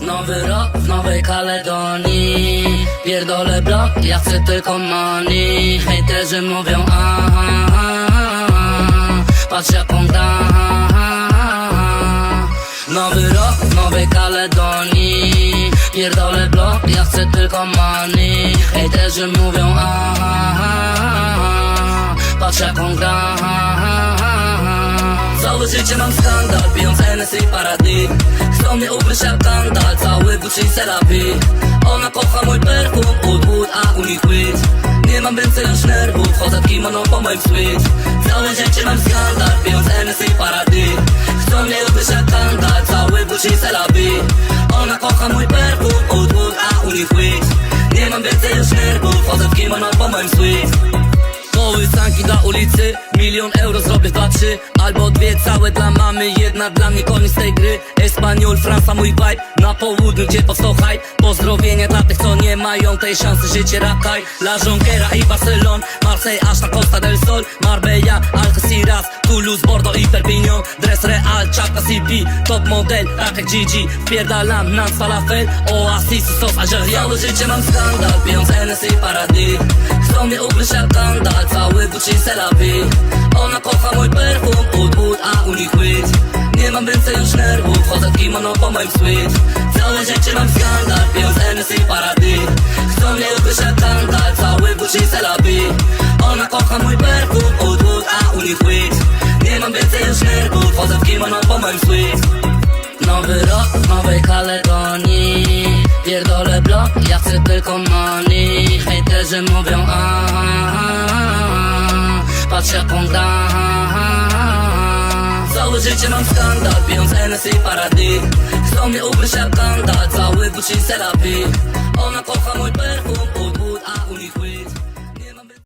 Nowy rok w Nowej Kaledonii. Pierdolę blok, ja chcę tylko money. Hejterzy mówią aha, aha. Patrz jaką dam Nowy rok w Nowej Kaledonii. Pierdolę blok, ja chcę tylko money. Hejterzy mówią aha, aha. Patrz jaką gram Całe życie mam skandal, pijąc NS i Paradis Chcą mnie ugryźć jak kandal, cały Gucci i Selawi Ona kocha mój perfum, wood, wood, a u nich Nie mam więcej już nerwów, chodzę w kimono po moim sweet Całe życie mam skandal, pijąc NS i Paradis Chcą mnie ugryźć jak kandal, cały Gucci i Selawi Ona kocha mój perfum, wood, wood, a u nich Nie mam więcej już nerwów, chodzę w kimono po moim sweet Kołysanki dla ulicy. Milion euro zrobię dwa, trzy Albo dwie całe dla mamy. Jedna dla mnie koniec tej gry. Espaniol, Franca mój vibe. Na południu gdzie powstał hype. Pozdrowienia dla tych co nie mają tej szansy Życie. Rakaj La Jonquera i Barcelon Marseille aż na Costa del Sol. Marbella, Algeciras Toulouse, Bordeaux i Perpignan. Dres Real, Chaka CP Top model, tak jak Gigi. Wpierdalam nam falafel. Oasis i sos Algeria. Całe życie mam skandal. Pijąc NS i Paradis Chcą mnie ugryźć jak kandal Cały Gucci Selawi Ona kocha mój perfum wood, a u nich weed Nie mam więcej już nerwów Chodzę w kimono po moim sweet Całe życie mam skandal Pijąc NS i Paradis Chcą mnie ugryźć jak kandal Cały Gucci Selawi Ona kocha mój perfum wood, a u nich weed Nie mam więcej już nerwów Chodzę w kimono po moim sweet Nowy rok w Nowej Kaledonii. Pierdolę blok, ja chcę tylko money Hejterzy mówią aha. Patrz jaką dam Całe życie mam skandal, pijąc NS i Paradis Chcą mnie ugryźć jak kandal, cały Gucci Serapi Ona kocha